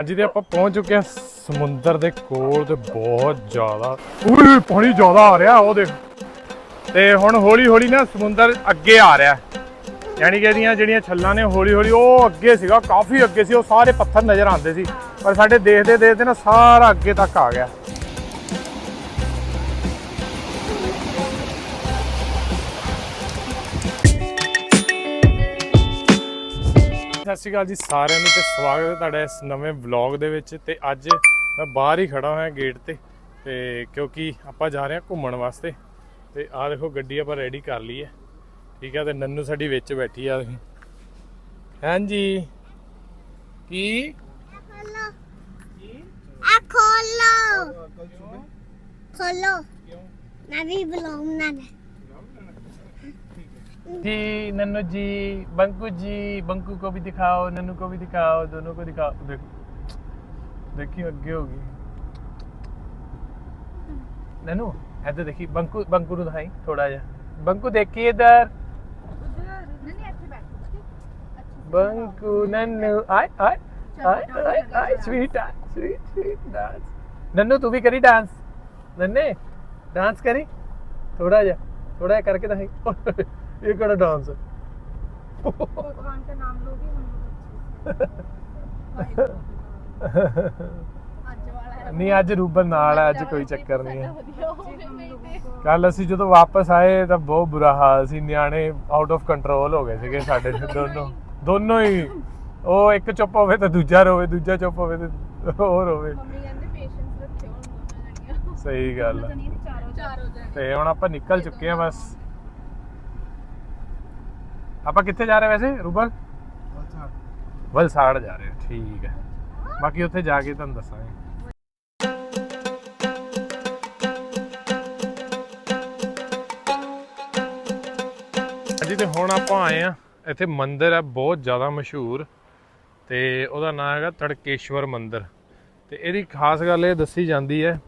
ਅੱਜ ਤੇ ਆਪਾਂ ਪਹੁੰਚ ਚੁੱਕੇ ਆ ਸਮੁੰਦਰ ਦੇ ਕੋਲ ਤੇ ਬਹੁਤ ਜ਼ਿਆਦਾ ਓਏ ਪਾਣੀ ਜ਼ਿਆਦਾ ਆ ਰਿਹਾ ਉਹ ਦੇਖ। ਤੇ ਹੁਣ ਹੌਲੀ ਹੌਲੀ ਨਾ ਸਮੁੰਦਰ ਅੱਗੇ ਆ ਰਿਹਾ। ਯਾਨੀ ਕਿ ਇਹਦੀਆਂ ਜਿਹੜੀਆਂ ਛੱਲਾਂ ਨੇ ਹੌਲੀ ਹੌਲੀ ਉਹ ਅੱਗੇ ਸੀਗਾ ਕਾਫੀ ਅੱਗੇ ਸੀ ਉਹ ਸਾਰੇ ਪੱਥਰ ਨਜ਼ਰ ਆਉਂਦੇ ਸੀ। ਪਰ ਸਾਡੇ ਦੇਖਦੇ ਦੇਖਦੇ ਨਾ ਸਾਰਾ ਅੱਗੇ ਤੱਕ ਆ ਗਿਆ। ਸਤਿ ਸ਼੍ਰੀ ਅਕਾਲ ਜੀ ਸਾਰਿਆਂ ਨੂੰ ਤੇ ਸਵਾਗਤ ਹੈ ਤੁਹਾਡਾ ਇਸ ਨਵੇਂ ਵਲੌਗ ਦੇ ਵਿੱਚ ਤੇ ਅੱਜ ਮੈਂ ਬਾਹਰ ਹੀ ਖੜਾ ਹੋਇਆ ਗੇਟ ਤੇ ਤੇ ਕਿਉਂਕਿ ਆਪਾਂ ਜਾ ਰਹੇ ਹਾਂ ਘੁੰਮਣ ਵਾਸਤੇ ਤੇ ਆਹ ਦੇਖੋ ਗੱਡੀ ਆਪਾਂ ਰੈਡੀ ਕਰ ਲਈ ਹੈ। ਠੀਕ ਹੈ ਤੇ ਨੰਨੂ ਸਾਡੀ ਵਿੱਚ ਬੈਠੀ ਆ ਦੇਖੋ ਹਾਂਜੀ। ਕੀ? ਖੋਲੋ। ਖੋਲੋ। ਨਾ ਵੀ ਬਲੌਗ ਨਾ जी नन्नू जी बंकू जी बंकू को भी दिखाओ नन्नू को भी दिखाओ दोनों को दिखाओ देखो देखिए ਅੱਗੇ ਹੋ ਗਈ ਨਨੂ ਇੱਧਰ ਦੇਖੀ ਬੰਕੂ ਬੰਕੂ ਨੂੰ ਦਿਖਾਈ ਥੋੜਾ ਜਿਹਾ ਬੰਕੂ ਦੇਖੀ ਇਧਰ ਬੰਕੂ ਨਨੂ ਆਏ ਆਏ ਆਏ ਆਏ ਆਏ ਸਵੀਟ ਸਵੀਟ ਸਵੀਟ ਡਾਂਸ ਨਨੂ ਤੂੰ ਵੀ ਕਰੀ ਡਾਂਸ ਨੰਨੇ ਡਾਂਸ ਕਰੀ ਥੋੜਾ ਜਿਹਾ ਥੋੜਾ ਜਿਹਾ ਕਰਕੇ ਦਿਖਾਈ ਇਹ ਕਿਹੜਾ ਡਾਂਸ ਹੈ भगवान का नाम लोगे हम लोग अच्छे से। आज वाला है ਨਹੀਂ ਅੱਜ ਰੂਬਨ ਨਾਲ ਹੈ ਅੱਜ ਕੋਈ ਚੱਕਰ ਨਹੀਂ ਹੈ जी हम लोगों को ਕੱਲ ਅਸੀਂ ਜਦੋਂ ਵਾਪਸ ਆਏ ਤਾਂ ਬਹੁਤ ਬੁਰਾ ਹਾਲ ਸੀ ਨਿਆਣੇ ਆਊਟ ਆਫ ਕੰਟਰੋਲ ਹੋ ਗਏ ਸੀਗੇ ਸਾਡੇ ਦੋਨੋਂ ਦੋਨੋਂ ਹੀ ਉਹ ਇੱਕ ਚੁੱਪ ਹੋਵੇ ਤਾਂ ਦੂਜਾ ਰੋਵੇ ਦੂਜਾ ਚੁੱਪ ਹੋਵੇ ਤਾਂ ਹੋਰ ਹੋਵੇ मम्मी कहते पेशेंस रखे हो दोनों जनिया ਸਹੀ ਗੱਲ ਹੈ ਤੇ ਹੁਣ ਆਪਾਂ ਨਿਕਲ ਚੁੱਕੇ ਆ ਬਸ। ਆਪਾਂ ਕਿੱਥੇ ਜਾ ਰਹੇ ਵੈਸੇ? ਰੂਬਲ? ਵਲਸਾੜ ਜਾ ਰਹੇ ਠੀਕ ਹੈ। ਬਾਕੀ ਉੱਥੇ ਜਾ ਕੇ ਤੁਹਾਨੂੰ ਦੱਸਾਂਗੇ। ਜੀ ਤੇ ਹੁਣ ਆਪਾਂ ਆਏ ਆ ਇੱਥੇ ਮੰਦਿਰ ਹੈ ਬਹੁਤ ਜ਼ਿਆਦਾ ਮਸ਼ਹੂਰ। ਤੇ ਉਹਦਾ ਨਾਮ ਹੈਗਾ ਤੜਕੇਸ਼ਵਰ ਮੰਦਿਰ। ਤੇ ਇਹਦੀ ਖਾਸ ਗੱਲ ਇਹ ਦੱਸੀ ਜਾਂਦੀ ਹੈ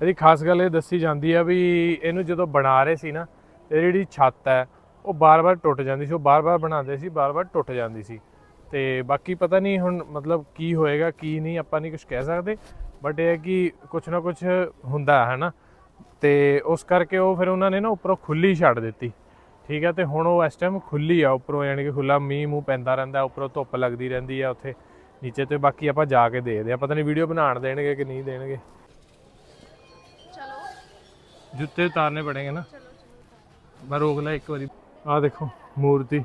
ਇਹਦੀ ਖਾਸ ਗੱਲ ਇਹ ਦੱਸੀ ਜਾਂਦੀ ਆ ਵੀ ਇਹਨੂੰ ਜਦੋਂ ਬਣਾ ਰਹੇ ਸੀ ਨਾ ਇਹ ਜਿਹੜੀ ਛੱਤ ਹੈ, ਉਹ ਬਾਰ-ਬਾਰ ਟੁੱਟ ਜਾਂਦੀ ਸੀ, ਉਹ ਬਾਰ-ਬਾਰ ਬਣਾਉਂਦੇ ਸੀ, ਬਾਰ-ਬਾਰ ਟੁੱਟ ਜਾਂਦੀ ਸੀ। ਤੇ ਬਾਕੀ ਪਤਾ ਨਹੀਂ ਹੁਣ ਮਤਲਬ ਕੀ ਹੋਏਗਾ, ਕੀ ਨਹੀਂ, ਆਪਾਂ ਨਹੀਂ ਕੁਝ ਕਹਿ ਸਕਦੇ ਬਟ ਇਹ ਹੈ ਕਿ ਕੁਝ ਨਾ ਕੁਝ ਹੁੰਦਾ ਹੈ ਨਾ। ਤੇ ਉਸ ਕਰਕੇ ਉਹ ਫਿਰ ਉਹਨਾਂ ਨੇ ਨਾ ਉੱਪਰੋਂ ਖੁੱਲੀ ਛੱਡ ਦਿੱਤੀ। ਠੀਕ ਹੈ ਤੇ ਹੁਣ ਉਹ ਇਸ ਟਾਈਮ ਖੁੱਲੀ ਆ ਉੱਪਰੋਂ, ਯਾਨੀ ਕਿ ਖੁੱਲਾ ਮੀਂਹ ਮੂੰਹ ਪੈਂਦਾ ਰਹਿੰਦਾ, ਉੱਪਰੋਂ ਧੁੱਪ ਲੱਗਦੀ ਰਹਿੰਦੀ ਆ ਉੱਥੇ, ਨੀਚੇ ਤੇ ਬਾਕੀ ਆਪਾਂ ਜਾ ਕੇ ਦੇਖਦੇ ਆ। ਪਤਾ ਨਹੀਂ ਵੀਡੀਓ ਬਣਾਉਣ ਦੇਣਗੇ ਕਿ ਨਹੀਂ ਦੇਣਗੇ। ਜੁੱਤੇ ਉਤਾਰਨੇ ਪੜेंगे ਨਾ। ਮੈਂ ਰੋਕ ਲਿਆ ਇੱਕ ਵਾਰੀ। ਆਹ ਦੇਖੋ ਮੂਰਤੀ।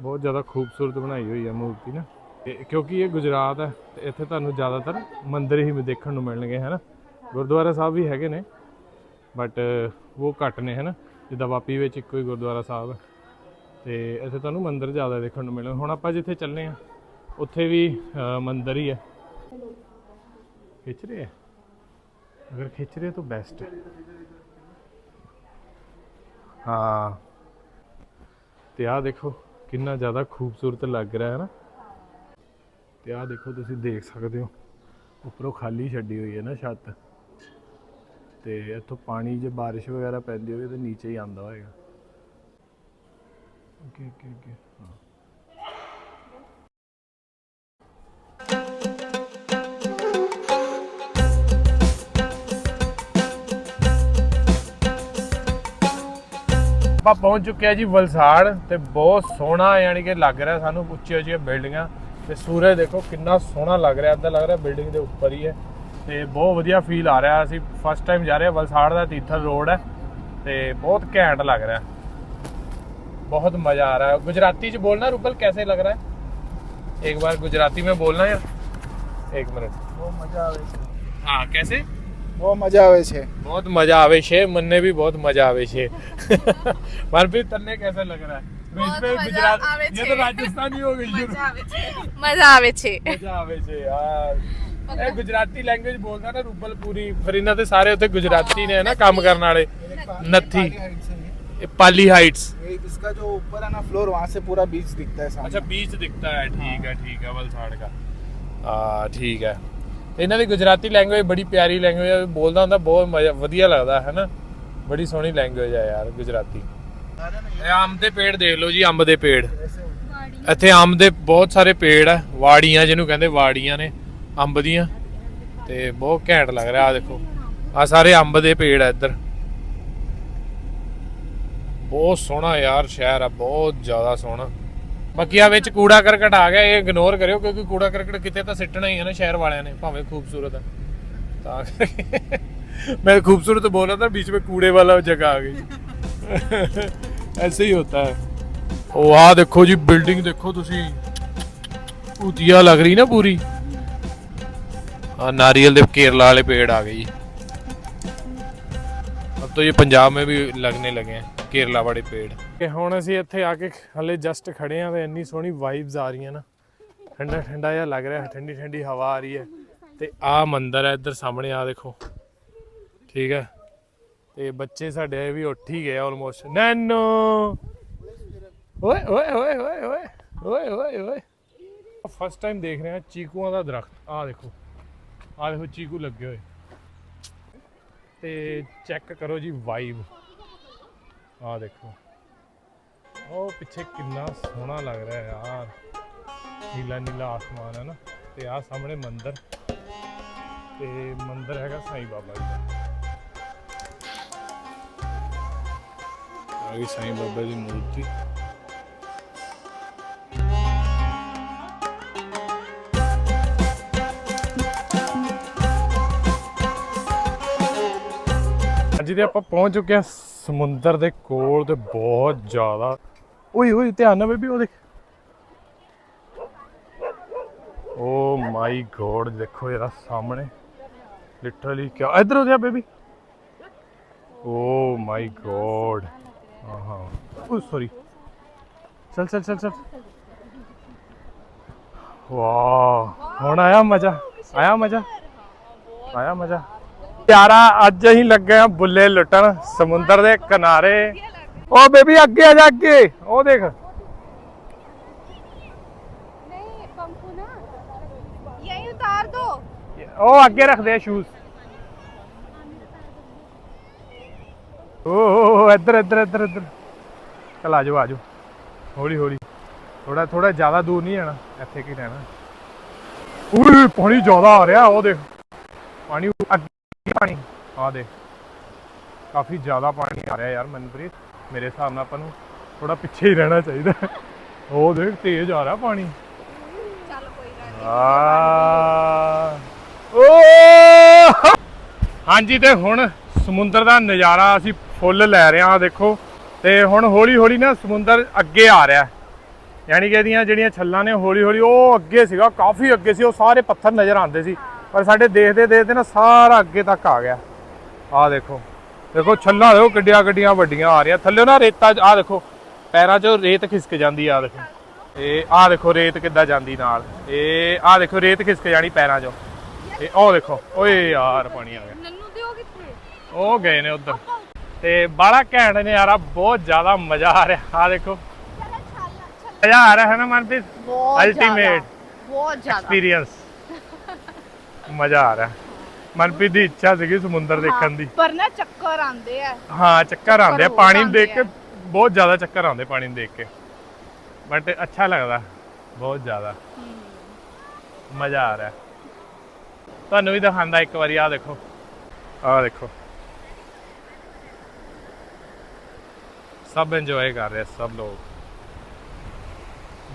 ਬਹੁਤ ਜ਼ਿਆਦਾ ਖੂਬਸੂਰਤ ਬਣਾਈ ਹੋਈ ਹੈ ਮੂਰਤੀ ਨਾ। ਇਹ- ਕਿਉਂਕਿ ਇਹ ਗੁਜਰਾਤ ਹੈ ਤੇ ਇੱਥੇ ਤੁਹਾਨੂੰ ਜ਼ਿਆਦਾਤਰ ਮੰਦਿਰ ਹੀ ਦੇਖਣ ਨੂੰ ਮਿਲਣਗੇ ਹੈ ਨਾ? ਗੁਰਦੁਆਰਾ ਸਾਹਿਬ ਵੀ ਹੈਗੇ ਨੇ ਬਟ ਉਹ ਘੱਟ ਨੇ ਹੈ ਨਾ? ਜਿੱਦਾਂ ਵਾਪੀ ਵਿੱਚ ਇੱਕੋ ਹੀ ਗੁਰਦੁਆਰਾ ਸਾਹਿਬ ਹੈ ਤੇ ਇੱਥੇ ਤੁਹਾਨੂੰ ਮੰਦਿਰ ਜ਼ਿਆਦਾ ਦੇਖਣ ਨੂੰ ਮਿਲਣਗੇ। ਹੁਣ ਆਪਾਂ ਜਿੱਥੇ ਚੱਲੇ ਆ ਉੱਥੇ ਵੀ ਅ, ਮੰਦਿਰ ਹੀ ਹੈ ਖਿੱਚ ਰਹੇ ਹੈ अगर खींच रहे तो बेस्ट है ਹਾਂ ਤੇ ਆਹ ਦੇਖੋ ਕਿੰਨਾ ਜ਼ਿਆਦਾ ਖੂਬਸੂਰਤ ਲੱਗ ਰਿਹਾ ਹੈ ਨਾ ਤੇ ਆਹ ਦੇਖੋ ਤੁਸੀਂ ਦੇਖ ਸਕਦੇ ਹੋ ਉੱਪਰੋਂ ਖਾਲੀ ਛੱਡੀ ਹੋਈ ਹੈ ਨਾ ਛੱਤ ਤੇ ਇੱਥੋਂ ਪਾਣੀ ਜੇ ਬਾਰਿਸ਼ ਵਗੈਰਾ ਪੈਂਦੀ ਹੋਵੇ ਤਾਂ ਨੀਚੇ ਹੀ ਆਂਦਾ ਹੋਏਗਾ ਓਕੇ ਓਕੇ ਓਕੇ ਹਾਂ ਆਪਾਂ ਪਹੁੰਚ ਚੁੱਕੇ ਆ ਜੀ ਵਲਸਾੜ ਤੇ ਬਹੁਤ ਸੋਹਣਾ ਯਾਨੀ ਕਿ ਲੱਗ ਰਿਹਾ ਸਾਨੂੰ ਉੱਚੀ ਉੱਚੀ ਬਿਲਡਿੰਗਾਂ ਤੇ ਸੂਰਜ ਦੇਖੋ ਕਿੰਨਾ ਸੋਹਣਾ ਲੱਗ ਰਿਹਾ ਅੱਧਾ ਲੱਗ ਰਿਹਾ ਬਿਲਡਿੰਗ ਦੇ ਉੱਪਰ ਹੀ ਹੈ ਤੇ ਬਹੁਤ ਵਧੀਆ ਫੀਲ ਆ ਰਿਹਾ ਅਸੀਂ ਫਸਟ ਟਾਈਮ ਜਾ ਰਹੇ ਹਾਂ ਵਲਸਾੜ ਦਾ ਤੀਥਲ ਰੋਡ ਹੈ ਤੇ ਬਹੁਤ ਘੈਂਟ ਲੱਗ ਰਿਹਾ। ਬਹੁਤ ਮਜ਼ਾ ਆ ਰਿਹਾ। ਗੁਜਰਾਤੀ ਚ ਬੋਲਣਾ ਰੂਪਲ ਕੈਸੇ ਲੱਗ ਰਿਹਾ ਇੱਕ ਵਾਰ ਗੁਜਰਾਤੀ में बोलना यार एक मिनट वो मजा आवे हाँ कैसे બહુ મજા આવે છે बहुत मजा आवे छे मन ने भी बहुत मजा आवे छे मनप्रीत तन्ने कैसा लग रहा है बहुत इसमें मजा गुजरात आवे ये छे। तो राजस्थानी हो गई शुरू। मजा આવે છે મજા આવે છે मजा आवे छे यार ਇਹ ਗੁਜਰਾਤੀ ਲੈਂਗੁਏਜ ਬੋਲਦਾ ਨਾ ਰੂਬਲ ਪੂਰੀ ਫਿਰ ਇਹਨਾਂ ਦੇ ਸਾਰੇ ਉੱਥੇ ਗੁਜਰਾਤੀ ਨੇ ਨਾ ਕੰਮ ਕਰਨ ਵਾਲੇ नत्थी पहाड़ी heights है ये। ਇਹ ਪਾਲੀ ਹਾਈਟਸ ये इसका जो ऊपर है ना फ्लोर वहाँ से पूरा बीच दिखता है सामने ਅੱਛਾ ਬੀਚ ਦਿਖਤਾ ਹੈ ਠੀਕ ਹੈ ਠੀਕ ਹੈ ਵਲਸਾੜ ਦਾ ਆ ਠੀਕ ਹੈ ਤੇ ਇਹਨਾਂ ਦੀ ਗੁਜਰਾਤੀ ਲੈਂਗੁਏਜ ਬੜੀ ਪਿਆਰੀ ਲੈਂਗੁਏਜ ਹੈ ਬੋਲਦਾ ਹੁੰਦਾ, ਬਹੁਤ ਮਜ਼ਾ, ਵਧੀਆ ਲੱਗਦਾ ਹੈ ਨਾ ਬੜੀ ਸੋਹਣੀ ਲੈਂਗੁਏਜ ਹੈ ਯਾਰ, ਗੁਜਰਾਤੀ। ਇਹ ਅੰਬ ਦੇ ਪੇੜ ਦੇਖ ਲਓ ਜੀ, ਅੰਬ ਦੇ ਪੇੜ। ਇੱਥੇ ਅੰਬ ਦੇ ਬਹੁਤ ਸਾਰੇ ਪੇੜ ਆ, ਵਾੜੀਆਂ, ਜਿਹਨੂੰ ਕਹਿੰਦੇ ਵਾੜੀਆਂ ਨੇ, ਅੰਬ ਦੀਆਂ। ਤੇ ਬਹੁਤ ਘੈਂਟ ਲੱਗ ਰਿਹਾ ਆ ਦੇਖੋ। ਆ ਸਾਰੇ ਅੰਬ ਦੇ ਪੇੜ ਆ ਇੱਧਰ। ਬਹੁਤ ਸੋਹਣਾ ਯਾਰ ਸ਼ਹਿਰ ਆ, ਬਹੁਤ ਜ਼ਿਆਦਾ ਸੋਹਣਾ। ਬਾਕੀ ਆ ਵਿੱਚ ਕੂੜਾ ਕਰਕਟ ਆ ਗਿਆ ਇਹ ਇਗਨੋਰ ਕਰਿਓ ਕਿਉਂਕਿ ਕੂੜਾ ਕਰਕਟ ਕਿਤੇ ਤਾਂ ਸਿੱਟਣਾ ਹੀ ਹੈ ਨਾ ਸ਼ਹਿਰ ਵਾਲਿਆਂ ਨੇ ਭਾਵੇਂ ਖੂਬਸੂਰਤ ਹੈ ਤਾਂ ਕਰਕੇ मैं खूबसूरत बोल रहा था बीच में कूड़े वाला जगह आ गई ऐसे ही होता है ਉਹ ਆ ਦੇਖੋ ਜੀ ਬਿਲਡਿੰਗ ਦੇਖੋ ਤੁਸੀਂ ਭੂਤੀਆ ਲੱਗ ਰਹੀ ਨਾ ਪੂਰੀ ਆ नारियल ਦੇ केरला वाले पेड़ आ गए जी अब तो ये पंजाब में भी लगने लगे हैं केरला वाले पेड़ ਕਿ ਹੁਣ ਅਸੀਂ ਇੱਥੇ ਆ ਕੇ ਹਲੇ ਜਸਟ ਖੜੇ ਆ ਤੇ ਇੰਨੀ ਸੋਹਣੀ ਵਾਈਬਸ ਆ ਰਹੀਆਂ ਨਾ। ਠੰਡਾ ਠੰਡਾ ਜਿਹਾ ਲੱਗ ਰਿਹਾ, ਠੰਡੀ ਠੰਡੀ ਹਵਾ ਆ ਰਹੀ ਹੈ। ਤੇ ਆ ਮੰਦਰ ਹੈ ਇੱਧਰ ਸਾਹਮਣੇ, ਆ ਦੇਖੋ। ਠੀਕ ਹੈ। ਤੇ ਬੱਚੇ ਸਾਡੇ ਵੀ ਉੱਠ ਹੀ ਗਏ ਆਲਮੋਸਟ ਨੈਨੋ! ਓਏ ਓਏ ਓਏ ਓਏ ਓਏ ਓਏ ਓਏ ਓਏ। ਫਸਟ ਟਾਈਮ ਦੇਖ ਰਹੇ ਹਾਂ ਚੀਕੂਆਂ ਦਾ ਦਰਖਤ। ਆਹ ਦੇਖੋ। ਆਹ ਦੇਖੋ, ਚੀਕੂ ਲੱਗੇ ਹੋਏ। ਤੇ ਚੈੱਕ ਕਰੋ ਜੀ ਵਾਈਬ ਆ ਦੇਖੋ। ਉਹ ਪਿੱਛੇ ਕਿੰਨਾ ਸੋਹਣਾ ਲੱਗ ਰਿਹਾ ਯਾਰ। ਨੀਲਾ ਨੀਲਾ ਆਸਮਾਨ ਹੈ ਨਾ। ਤੇ ਆਹ ਸਾਹਮਣੇ ਮੰਦਿਰ। ਤੇ ਮੰਦਿਰ ਹੈਗਾ ਸਾਈ ਬਾਬਾ ਜੀ ਦਾ। ਆ ਗਈ ਬਾਬਾ ਦੀ ਮੂਰਤੀ। ਅੱਜ ਦੇ ਆਪਾਂ ਪਹੁੰਚ ਚੁੱਕੇ ਹਾਂ ਸਮੁੰਦਰ ਦੇ ਕੋਲ ਤੇ ਬਹੁਤ ਜ਼ਿਆਦਾ ਓਏ ਓਏ, ਧਿਆਨ ਨਾਲ ਬੇਬੀ, ਉਹ ਦੇਖ। ਓ ਮਾਈ ਗੋਡ ਦੇਖੋ ਯਾਰ ਸਾਹਮਣੇ। ਲਿਟਰਲੀ ਕਿਆ ਇਧਰ ਹੋ ਜਾ baby. oh oh my God ਆਹਾਂ। ਓ ਸੌਰੀ ਚਲ ਚਲ ਚਲ ਚਲ। ਵਾਹ, ਹੁਣ ਆਇਆ ਮਜ਼ਾ। ਆਇਆ ਮਜ਼ਾ। ਆਇਆ ਮਜ਼ਾ। ਪਿਆਰਾ, ਅੱਜ ਅਸੀਂ ਲੱਗੇ ਆ ਬੁੱਲੇ ਲੁੱਟਣ ਸਮੁੰਦਰ ਦੇ ਕਿਨਾਰੇ। ਓ ਬੇਬੀ ਅੱਗੇ ਆ ਜਾ ਅੱਗੇ ਉਹ ਦੇਖ नहीं पंपू ना यही उतार दो ਉਹ ਅੱਗੇ ਰੱਖਦੇ ਆ ਸ਼ੂਜ਼ ਓ ਓ, ਇੱਧਰ ਇੱਧਰ ਇੱਧਰ ਇੱਧਰ ਚਲ ਆਜੋ ਆਜੋ ਹੌਲੀ ਹੌਲੀ ਥੋੜਾ ਥੋੜਾ ਜ਼ਿਆਦਾ ਦੂਰ ਨਹੀਂ ਜਾਣਾ ਇੱਥੇ ਕੀ ਰਹਿਣਾ ਓਏ ਪਾਣੀ ਜ਼ਿਆਦਾ ਆ ਰਿਹਾ ਉਹ ਦੇਖ ਪਾਣੀ ਅੱਗੇ ਪਾਣੀ ਆ ਦੇਖ ਕਾਫੀ ਜ਼ਿਆਦਾ ਪਾਣੀ ਆ ਰਿਹਾ ਯਾਰ ਮਨਪ੍ਰੀਤ ਮੇਰੇ ਹਿਸਾਬ ਨਾਲ ਆਪਾਂ ਨੂੰ ਥੋੜਾ ਪਿੱਛੇ ਹੀ ਰਹਿਣਾ ਚਾਹੀਦਾ। ਉਹ ਦੇਖ ਤੇਜ਼ ਆ ਰਿਹਾ ਪਾਣੀ। ਚੱਲ ਕੋਈ ਆ। ਓ! ਹਾਂਜੀ ਤੇ ਹੁਣ ਸਮੁੰਦਰ ਦਾ ਨਜ਼ਾਰਾ ਅਸੀਂ ਫੁੱਲ ਲੈ ਰਹੇ ਹਾਂ ਦੇਖੋ। ਤੇ ਹੁਣ ਹੌਲੀ ਹੌਲੀ ਨਾ ਸਮੁੰਦਰ ਅੱਗੇ ਆ ਰਿਹਾ। ਯਾਨੀ ਕਿ ਇਹਦੀਆਂ ਜਿਹੜੀਆਂ ਛੱਲਾਂ ਨੇ ਹੌਲੀ ਹੌਲੀ ਉਹ ਅੱਗੇ ਸੀਗਾ ਕਾਫੀ ਅੱਗੇ ਸੀ ਉਹ ਸਾਰੇ ਪੱਥਰ ਨਜ਼ਰ ਆਉਂਦੇ ਸੀ। ਪਰ ਸਾਡੇ ਦੇਖਦੇ ਦੇਖਦੇ ਨਾ ਸਾਰਾ ਅੱਗੇ ਤੱਕ ਆ ਗਿਆ। ਆ ਦੇਖੋ। ਦੇਖੋ ਛੱਲਾ ਦੇਖੋ ਕਿੱਡੀਆਂ ਕਿੱਡੀਆਂ ਵੱਡੀਆਂ ਆ ਰਹੀਆਂ। ਥੱਲੇ ਨਾ ਰੇਤਾ ਆ ਦੇਖੋ ਪੈਰਾਂ 'ਚੋਂ ਰੇਤ ਖਿਸਕ ਜਾਂਦੀ ਆ ਦੇਖੋ। ਇਹ ਆ ਦੇਖੋ ਰੇਤ ਕਿੱਦਾਂ ਜਾਂਦੀ ਨਾਲ। ਇਹ ਆ ਦੇਖੋ ਰੇਤ ਖਿਸਕ ਜਾਣੀ ਪੈਰਾਂ 'ਚੋਂ। ਇਹ ਉਹ ਦੇਖੋ ਓਏ ਯਾਰ ਪਾਣੀ ਆ ਗਿਆ। ਨੰਨੂ ਦਿਓ ਕਿੱਥੇ? ਉਹ ਗਏ ਨੇ ਉਧਰ। ਤੇ ਬਾਲਾ ਘੈਂਟ ਨੇ ਯਾਰਾ ਬਹੁਤ ਜ਼ਿਆਦਾ ਮਜ਼ਾ ਆ ਰਿਹਾ। ਆ ਦੇਖੋ। ਮਜ਼ਾ ਆ ਰਿਹਾ ਹੈ ਨਾ ਮਨਪ੍ਰੀਤ? ਅਲਟੀਮੇਟ ਬਹੁਤ ਜ਼ਿਆਦਾ। ਐਕਸਪੀਰੀਅੰਸ ਮਜ਼ਾ ਆ ਰਿਹਾ। ਮਨਪ੍ਰੀਤ ਦੀ ਇੱਛਾ ਸੀਗੀ ਸਮੁੰਦਰ ਦੇਖਣ ਦੀ। ਪਰ ਨਾ ਚੱਕਰ ਆਉਂਦੇ ਆ। ਹਾਂ ਚੱਕਰ ਆਉਂਦੇ ਆ ਪਾਣੀ ਦੇਖ ਕੇ ਬਹੁਤ ਜ਼ਿਆਦਾ ਚੱਕਰ ਆਉਂਦੇ ਪਾਣੀ ਦੇਖ ਕੇ। ਬਟ ਅੱਛਾ ਲੱਗਦਾ ਬਹੁਤ ਜ਼ਿਆਦਾ। ਮਜ਼ਾ ਆ ਰਿਹਾ। ਤੁਹਾਨੂੰ ਵੀ ਦਿਖਾਉਂਦਾ ਇੱਕ ਵਾਰੀ ਆ ਦੇਖੋ। ਆ ਦੇਖੋ। ਸਭ ਇੰਜੋਏ ਕਰ ਰਹੇ ਸਭ ਲੋਕ।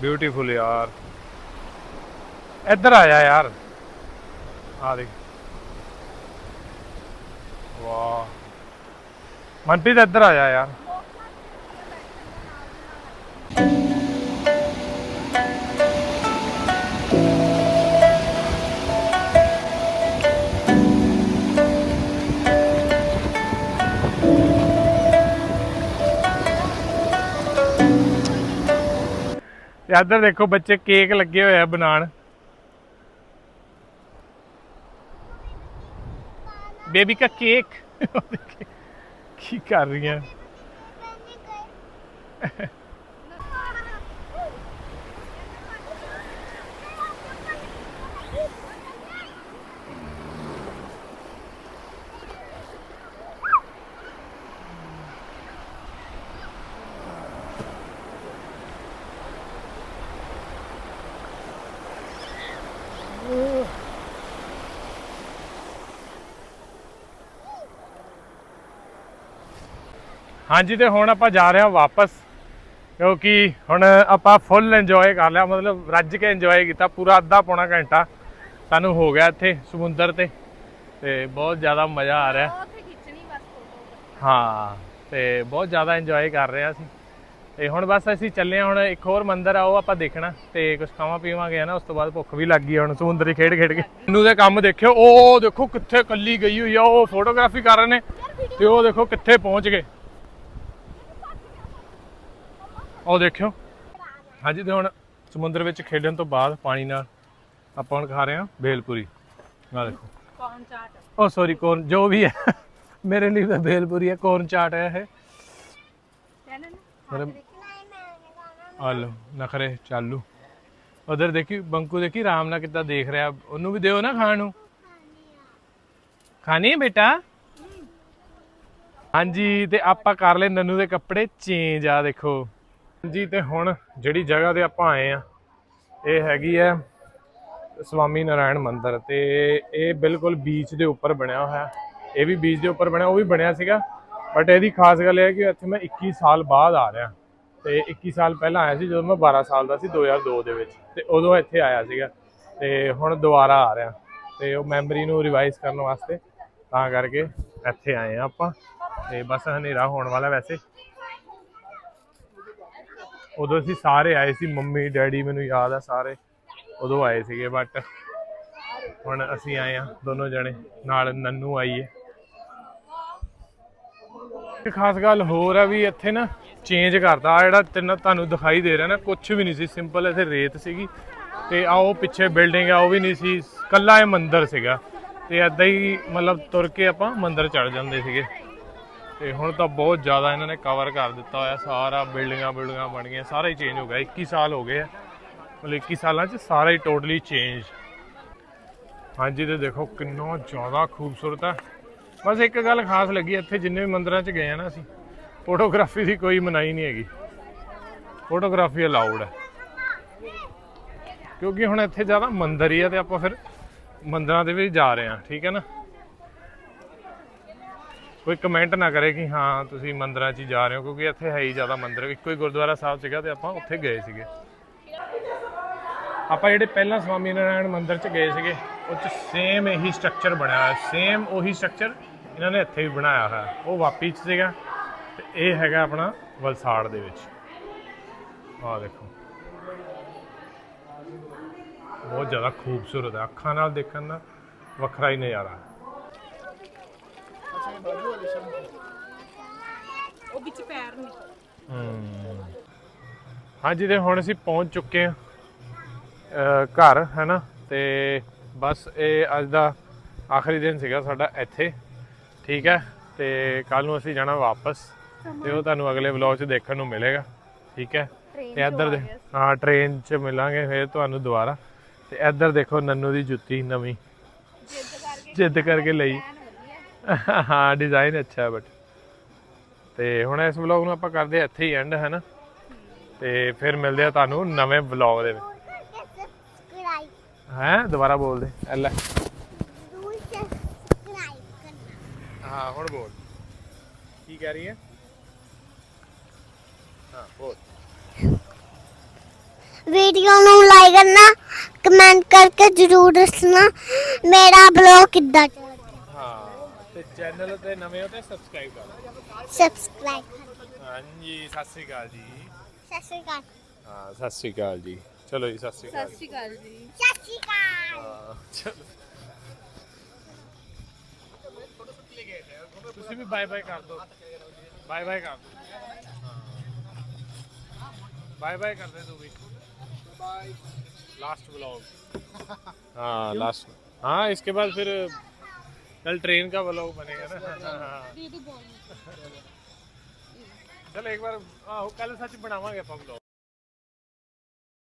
ਬਿਊਟੀਫੁਲ ਯਾਰ। ਇੱਧਰ ਆਇਆ ਯਾਰ। ਆ ਦੇਖ। ਵਾਹ। ਮਨਪ੍ਰੀਤ ਇੱਧਰ ਆਇਆ ਯਾਰ। ਇੱਧਰ ਦੇਖੋ ਬੱਚੇ ਕੇਕ ਲੱਗੇ ਹੋਏ ਆ ਬਣਾਉਣ। baby cupcake. que carinha. ਹਾਂਜੀ ਤੇ ਹੁਣ ਆਪਾਂ ਜਾ ਰਹੇ ਹਾਂ ਵਾਪਸ ਕਿਉਂਕਿ ਹੁਣ ਆਪਾਂ ਫੁੱਲ ਇੰਜੋਏ ਕਰ ਲਿਆ ਮਤਲਬ ਰੱਜ ਕੇ ਇੰਜੋਏ ਕੀਤਾ ਪੂਰਾ ਅੱਧਾ ਪੌਣਾ ਘੰਟਾ ਸਾਨੂੰ ਹੋ ਗਿਆ ਇੱਥੇ ਸਮੁੰਦਰ ਤੇ ਤੇ ਬਹੁਤ ਜ਼ਿਆਦਾ ਮਜ਼ਾ ਆ ਰਿਹਾ। ਹਾਂ ਤੇ ਬਹੁਤ ਜ਼ਿਆਦਾ ਇੰਜੋਏ ਕਰ ਰਹੇ ਅਸੀਂ। ਤੇ ਹੁਣ ਬਸ ਅਸੀਂ ਚੱਲੇ ਹਾਂ ਹੁਣ ਇੱਕ ਹੋਰ ਮੰਦਿਰ ਆ ਉਹ ਆਪਾਂ ਦੇਖਣਾ ਤੇ ਕੁਝ ਖਾਵਾਂ ਪੀਵਾਂਗੇ ਨਾ ਉਸ ਤੋਂ ਬਾਅਦ ਭੁੱਖ ਵੀ ਲੱਗ ਗਈ ਹੁਣ ਸਮੁੰਦਰ ਖੇਡ ਖੇਡ ਕੇ। ਇਹਨੂੰ ਦੇ ਕੰਮ ਦੇਖਿਓ ਉਹ ਦੇਖੋ ਕਿੱਥੇ ਕੱਲੀ ਗਈ ਹੋਈ ਆ ਉਹ ਫੋਟੋਗ੍ਰਾਫੀ ਕਰ ਰਹੇ ਨੇ ਤੇ ਉਹ ਦੇਖੋ ਕਿੱਥੇ ਪਹੁੰਚ ਗਏ। ਉਹ ਦੇਖਿਓ। ਹਾਂਜੀ ਤੇ ਹੁਣ ਸਮੁੰਦਰ ਵਿੱਚ ਖੇਡਣ ਤੋਂ ਬਾਅਦ ਪਾਣੀ ਨਾਲ ਆਪਾਂ ਹੁਣ ਖਾ ਰਹੇ ਹਾਂ ਬੇਲਪੂਰੀ। ਆ ਦੇਖੋ। ਕੌਣ ਚਾਟ ਉਹ ਸੌਰੀ ਕੋਰਨ ਜੋ ਵੀ ਹੈ ਮੇਰੇ ਲਈ ਤਾਂ ਬੇਲਪੂਰੀ ਹੈ ਕੋਰਨ ਚਾਟ ਹੈ ਇਹ। ਮੇਰੇ ਨਖਰੇ ਚਾਲੂ। ਉਧਰ ਦੇਖੀ ਬੰਕੂ ਦੇਖੀ ਆਰਾਮ ਨਾਲ ਕਿੱਦਾਂ ਦੇਖ ਰਿਹਾ ਉਹਨੂੰ ਵੀ ਦਿਓ ਨਾ ਖਾਣ ਨੂੰ। ਖਾਣੀ ਬੇਟਾ? ਹਾਂਜੀ ਤੇ ਆਪਾਂ ਕਰ ਲਏ ਨੰਨੂ ਦੇ ਕੱਪੜੇ ਚੇਂਜ ਆ ਦੇਖੋ। ਹਾਂਜੀ, ਤੇ ਹੁਣ ਜਿਹੜੀ ਜਗ੍ਹਾ ਤੇ ਆਪਾਂ ਆਏ ਆ, ਇਹ ਹੈਗੀ ਹੈ ਸਵਾਮੀ ਨਾਰਾਇਣ ਮੰਦਿਰ ਤੇ ਇਹ ਬਿਲਕੁਲ ਬੀਚ ਦੇ ਉੱਪਰ ਬਣਿਆ ਹੋਇਆ। ਇਹ ਵੀ ਬੀਚ ਦੇ ਉੱਪਰ ਬਣਿਆ, ਉਹ ਵੀ ਬਣਿਆ ਸੀਗਾ ਬਟ ਇਹਦੀ ਖਾਸ ਗੱਲ ਇਹ ਹੈ ਕਿ ਇੱਥੇ ਮੈਂ 21 ਸਾਲ ਬਾਅਦ ਆ ਰਿਹਾ। ਤੇ 21 ਸਾਲ ਪਹਿਲਾਂ ਆਇਆ ਸੀ ਜਦੋਂ ਮੈਂ 12 ਸਾਲ ਦਾ ਸੀ 2002 ਦੇ ਵਿੱਚ। ਤੇ ਉਦੋਂ ਇੱਥੇ ਆਇਆ ਸੀਗਾ। ਤੇ ਹੁਣ ਦੁਬਾਰਾ ਆ ਰਿਹਾ। ਤੇ ਉਹ ਮੈਮਰੀ ਨੂੰ ਰਿਵਾਈਜ਼ ਕਰਨ ਵਾਸਤੇ ਤਾਂ ਕਰਕੇ ਇੱਥੇ ਆਏ ਆ ਆਪਾਂ। ਤੇ ਬਸ ਹਨੇਰਾ ਹੋਣ ਵਾਲਾ ਵੈਸੇ। ਉਦੋਂ ਅਸੀਂ ਸਾਰੇ ਆਏ ਸੀ, ਮੰਮੀ, ਡੈਡੀ, ਮੈਨੂੰ ਯਾਦ ਆ ਸਾਰੇ। ਉਦੋਂ ਆਏ ਸੀਗੇ ਬਟ ਹੁਣ ਅਸੀਂ ਆਏ ਆ ਦੋਨੋਂ ਜਣੇ। ਨਾਲ ਨੰਨੂ ਆਈ ਹੈ ਇੱਕ ਖਾਸ ਗੱਲ ਹੋਰ ਆ ਵੀ ਇੱਥੇ ਨਾ ਚੇਂਜ ਕਰਦਾ ਆਹ ਜਿਹੜਾ ਤਿੰਨ ਤੁਹਾਨੂੰ ਦਿਖਾਈ ਦੇ ਰਿਹਾ ਨਾ ਕੁਝ ਵੀ ਨਹੀਂ ਸੀ। ਸਿੰਪਲ ਇੱਥੇ ਰੇਤ ਸੀਗੀ। ਤੇ ਆ ਉਹ ਪਿੱਛੇ ਬਿਲਡਿੰਗ ਆ, ਉਹ ਵੀ ਨਹੀਂ ਸੀ। ਕੱਲਾ ਇਹ ਮੰਦਿਰ ਸੀਗਾ। ਤੇ ਐਦਾਂ ਹੀ ਮਤਲਬ ਤੁਰ ਕੇ ਆਪਾਂ ਮੰਦਿਰ ਚੜ ਜਾਂਦੇ ਸੀਗੇ। ਤੇ ਹੁਣ ਤਾਂ ਬਹੁਤ ਜ਼ਿਆਦਾ ਇਹਨਾਂ ਨੇ ਕਵਰ ਕਰ ਦਿੱਤਾ ਹੋਇਆ, ਸਾਰਾ ਬਿਲਡਿੰਗਾਂ ਬਿਲਡਿੰਗਾਂ ਬਣ ਗਈਆਂ, ਸਾਰਾ ਹੀ ਚੇਂਜ ਹੋ ਗਿਆ। 21 ਸਾਲ ਹੋ ਗਏ ਆ। ਮਤਲਬ 21 ਸਾਲਾਂ 'ਚ ਸਾਰਾ ਹੀ ਟੋਟਲੀ ਚੇਂਜ ਹਾਂਜੀ, ਤੇ ਦੇਖੋ ਕਿੰਨਾ ਜ਼ਿਆਦਾ ਖੂਬਸੂਰਤ ਆ। ਬਸ ਇੱਕ ਗੱਲ ਖਾਸ ਲੱਗੀ, ਇੱਥੇ ਜਿੰਨੇ ਵੀ ਮੰਦਰਾਂ 'ਚ ਗਏ ਆ ਨਾ ਅਸੀਂ ਫੋਟੋਗ੍ਰਾਫੀ ਦੀ ਕੋਈ ਮਨਾਹੀ ਨਹੀਂ ਹੈਗੀ। ਫੋਟੋਗ੍ਰਾਫੀ ਅਲਾਉਡ ਹੈ ਕਿਉਂਕਿ ਹੁਣ ਇੱਥੇ ਜ਼ਿਆਦਾ ਮੰਦਰ ਹੀ ਆ ਤੇ ਆਪਾਂ ਫਿਰ ਮੰਦਰਾਂ ਦੇ ਵੀ ਜਾ ਰਹੇ ਹਾਂ ਠੀਕ ਹੈ ਨਾ? ਕੋਈ ਕਮੈਂਟ ਨਾ ਕਰੇ ਕਿ ਹਾਂ, ਤੁਸੀਂ ਮੰਦਰਾਂ 'ਚ ਹੀ ਜਾ ਰਹੇ ਹੋ, ਕਿਉਂਕਿ ਇੱਥੇ ਹੈ ਹੀ ਜ਼ਿਆਦਾ ਮੰਦਰ। ਇੱਕੋ ਹੀ ਗੁਰਦੁਆਰਾ ਸਾਹਿਬ ਸੀਗਾ ਤੇ ਆਪਾਂ ਉੱਥੇ ਗਏ ਸੀਗੇ। ਆਪਾਂ ਜਿਹੜੇ ਪਹਿਲਾਂ ਸਵਾਮੀ ਨਾਰਾਇਣ ਮੰਦਿਰ 'ਚ ਗਏ ਸੀਗੇ, ਉਹ 'ਚ ਸੇਮ ਇਹੀ ਸਟਰਕਚਰ ਬਣਿਆ ਹੋਇਆ। ਸੇਮ ਉਹੀ ਸਟਰਕਚਰ ਇਹਨਾਂ ਨੇ ਇੱਥੇ ਵੀ ਬਣਾਇਆ ਹੋਇਆ। ਉਹ ਵਾਪੀ 'ਚ ਸੀਗਾ ਤੇ ਇਹ ਹੈਗਾ ਆਪਣਾ ਵਲਸਾੜ ਦੇ ਵਿੱਚ। ਆਹ ਦੇਖੋ। ਬਹੁਤ ਜ਼ਿਆਦਾ ਖੂਬਸੂਰਤ ਹੈ। ਅੱਖਾਂ ਨਾਲ ਦੇਖਣ ਦਾ ਵੱਖਰਾ ਹੀ ਨਜ਼ਾਰਾ। ਹੈ ਬਾਲੂ ਵਾਲੇ ਸ਼ਾਮ ਹਾਂਜੀ ਤੇ ਹੁਣ ਅਸੀਂ ਪਹੁੰਚ ਚੁੱਕੇ ਹਾਂ ਘਰ ਹੈਨਾ? ਤੇ ਬਸ ਇਹ ਅੱਜ ਦਾ ਆਖਰੀ ਦਿਨ ਸੀਗਾ ਸਾਡਾ ਇੱਥੇ ਠੀਕ ਹੈ? ਤੇ ਕੱਲ ਨੂੰ ਅਸੀਂ ਜਾਣਾ ਵਾਪਸ ਤੇ ਉਹ ਤੁਹਾਨੂੰ ਅਗਲੇ ਵਲੌਗ 'ਚ ਦੇਖਣ ਨੂੰ ਮਿਲੇਗਾ ਠੀਕ ਹੈ? ਤੇ ਇੱਧਰ ਦੇ ਹਾਂ ਟ੍ਰੇਨ 'ਚ ਮਿਲਾਂਗੇ ਫਿਰ ਤੁਹਾਨੂੰ ਦੁਬਾਰਾ। ਤੇ ਇੱਧਰ ਦੇਖੋ ਨੰਨੂ ਦੀ ਜੁੱਤੀ ਨਵੀਂ। ਜਿੱਦ ਕਰਕੇ ਲਈ। ਹਾਂ ਡਿਜ਼ਾਈਨ ਅੱਛਾ ਹੈ ਬਟ ਤੇ ਹੁਣ ਇਸ ਵਲੌਗ ਨੂੰ ਆਪਾਂ ਕਰਦੇ ਹਾਂ ਇੱਥੇ ਹੀ ਐਂਡ ਹੈ ਨਾ ਤੇ ਫਿਰ ਮਿਲਦੇ ਆ ਤੁਹਾਨੂੰ ਨਵੇਂ ਵਲੌਗ ਦੇ ਵਿੱਚ। ਹੈ? ਦੁਬਾਰਾ ਬੋਲ ਦੇ। ਸਬਸਕ੍ਰਾਈਬ ਕਰਨਾ ਹਾਂ ਹੁਣ ਬੋਲ। ਕੀ ਕਹਿ ਰਹੀ ਹੈ? ਹਾਂ ਬੋਲ। ਵੀਡੀਓ ਨੂੰ ਲਾਈਕ ਕਰਨਾ ਕਮੈਂਟ ਕਰਕੇ ਜ਼ਰੂਰ ਦੱਸਣਾ ਮੇਰਾ ਬਲੌਗ ਕਿੱਦਾਂ ਤੇ ਚੈਨਲ ਤੇ ਨਵੇਂ ਹੋ ਤੇ ਸਬਸਕ੍ਰਾਈਬ ਕਰ ਲਓ ਸਬਸਕ੍ਰਾਈਬ ਕਰਨਾ ਹਾਂਜੀ ਸਤਿ ਸ੍ਰੀ ਅਕਾਲ ਜੀ ਸਤਿ ਸ਼੍ਰੀ ਅਕਾਲ ਹਾਂ ਸਤਿ ਸ੍ਰੀ ਅਕਾਲ ਜੀ ਚਲੋ ਜੀ ਸਤਿ ਸ੍ਰੀ ਅਕਾਲ ਸਤਿ ਸ਼੍ਰੀ ਅਕਾਲ ਜੀ ਸਤਿ ਸ਼੍ਰੀ ਅਕਾਲ ਹਾਂ, ਚਲੋ ਤੁਸੀਂ ਵੀ ਬਾਏ ਬਾਏ ਕਰ ਦਿਓ ਬਾਏ ਬਾਏ ਕਰ ਦਿਓ ਬਾਏ ਬਾਏ ਕਰ ਦੇ ਤੂੰ ਵੀ बाय लास्ट ब्लॉग हाँ लास्ट हाँ इसके बाद फिर कल ट्रेन का ब्लॉग बनेगा ना हाँ ਦੇ ਦੋ ਬੋਲ चल एक बार आहो कल सच बनावांगे ਆਪਾਂ ब्लॉग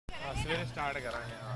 हाँ सवेरे स्टार्ट करांगे हाँ